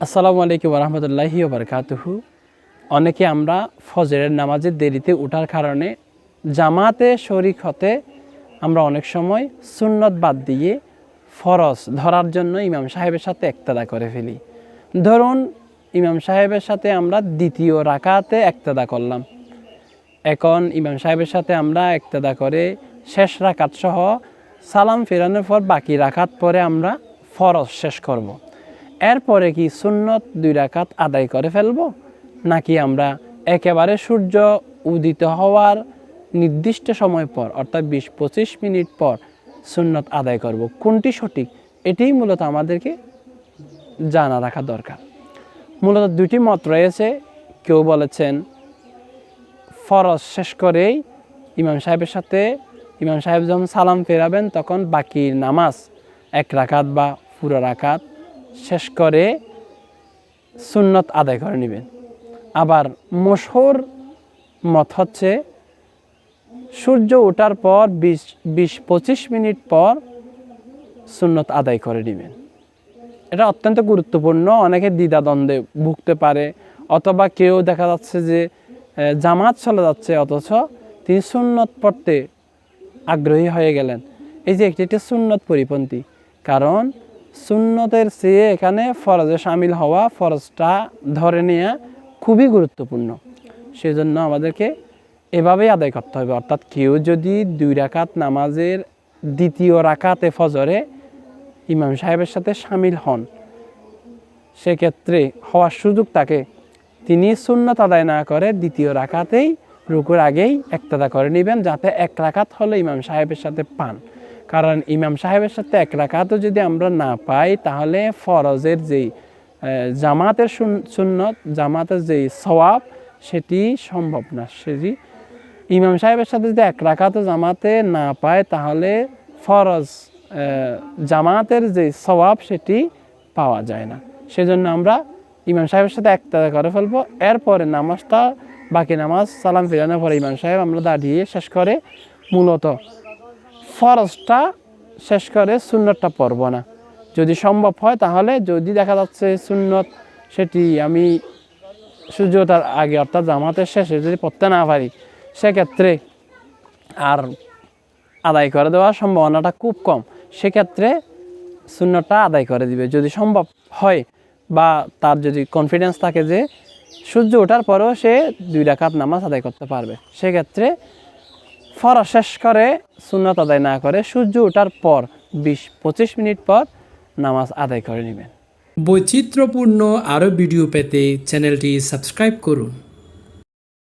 আসসালামু আলাইকুম রহমতুল্লাহি বারকাতুহু অনেকে আমরা ফজরের নামাজের দেরিতে ওঠার কারণে জামাতে শরিক হতে আমরা অনেক সময় সুন্নত বাদ দিয়ে ফরজ ধরার জন্য ইমাম সাহেবের সাথে একতাদা করে ফেলি। ধরুন, ইমাম সাহেবের সাথে আমরা দ্বিতীয় রাকাতে একতাদা করলাম। এখন ইমাম সাহেবের সাথে আমরা একতাদা করে শেষ রাকাত সহ সালাম ফেরানোর পর বাকি রাকাত পরে আমরা ফরজ শেষ করব। এরপরে কি সুন্নত দুই রাকাত আদায় করে ফেলব? নাকি আমরা একেবারে সূর্য উদিত হওয়ার নির্দিষ্ট সময় পর, অর্থাৎ বিশ পঁচিশ মিনিট পর সুন্নত আদায় করব? কোনটি সঠিক? এটিই মূলত আমাদেরকে জানা রাখা দরকার। মূলত দুটি মত রয়েছে। কেউ বলেছেন, ফরজ শেষ করেই ইমাম সাহেবের সাথে, ইমাম সাহেব যখন সালাম ফেরাবেন, তখন বাকি নামাজ এক রাকাত বা পুরো রাকাত শেষ করে সুন্নত আদায় করে নেবেন। আবার মশহুর মত হচ্ছে, সূর্য ওঠার পর বিশ বিশ, পঁচিশ মিনিট পর সুন্নত আদায় করে নেবেন। এটা অত্যন্ত গুরুত্বপূর্ণ। অনেকে দ্বিধাদ্বন্দ্বে ভুগতে পারে, অথবা কেউ দেখা যাচ্ছে যে জামাত চলে যাচ্ছে, অথচ তিনি সুন্নত পড়তে আগ্রহী হয়ে গেলেন। এই যে একটি একটি সুন্নত পরিপন্থী। কারণ সুন্নতের চেয়ে এখানে ফরজে সামিল হওয়া ফরজটা ধরে নেওয়া খুবই গুরুত্বপূর্ণ। সেজন্য আমাদেরকে এভাবেই আদায় করতে হবে। অর্থাৎ কেউ যদি দুই রাকাত নামাজের দ্বিতীয় রাকাতে ফজরে ইমাম সাহেবের সাথে সামিল হন, সেক্ষেত্রে হওয়ার সুযোগ থাকে তিনি সুন্নত আদায় না করে দ্বিতীয় রাকাতেই রুকুর আগেই একতাদা করে নেবেন, যাতে এক রাকাত হলে ইমাম সাহেবের সাথে পান। কারণ ইমাম সাহেবের সাথে এক রাকাতও যদি আমরা না পাই, তাহলে ফরজের যেই জামাতের সুন- সুন্নত, জামাতের যেই সওয়াব, সেটি সম্ভব না। সেটি ইমাম সাহেবের সাথে যদি এক রাকাতও জামাতে না পায়, তাহলে ফরজ জামাতের যে সওয়াব, সেটি পাওয়া যায় না। সেজন্য আমরা ইমাম সাহেবের সাথে একতাদা করে ফেলব। এরপরে নামাজটা, বাকি নামাজ সালাম ফিরানোর পরে ইমাম সাহেব আমরা দাঁড়িয়ে শেষ করে মূলত ফরজটা শেষ করে সুন্নতটা পড়ব না। যদি সম্ভব হয় তাহলে যদি দেখা যাচ্ছে সুন্নত, সেটি আমি সূর্য ওঠার আগে অর্থাৎ জামাতের শেষে যদি পড়তে না পারি, সেক্ষেত্রে আর আদায় করে দেওয়ার সম্ভাবনাটা খুব কম। সেক্ষেত্রে শূন্যটা আদায় করে দিবে। যদি সম্ভব হয় বা তার যদি কনফিডেন্স থাকে যে সূর্য ওঠার পরেও সে দুই রাকাত নামাজ আদায় করতে পারবে, সেক্ষেত্রে ফরজ শেষ করে, সুন্নত আদায় না করে, সূর্য ওঠার পর বিশ, পঁচিশ মিনিট পর নামাজ আদায় করে নেবেন। বৈচিত্র্যপূর্ণ আরও ভিডিও পেতে চ্যানেলটি সাবস্ক্রাইব করুন।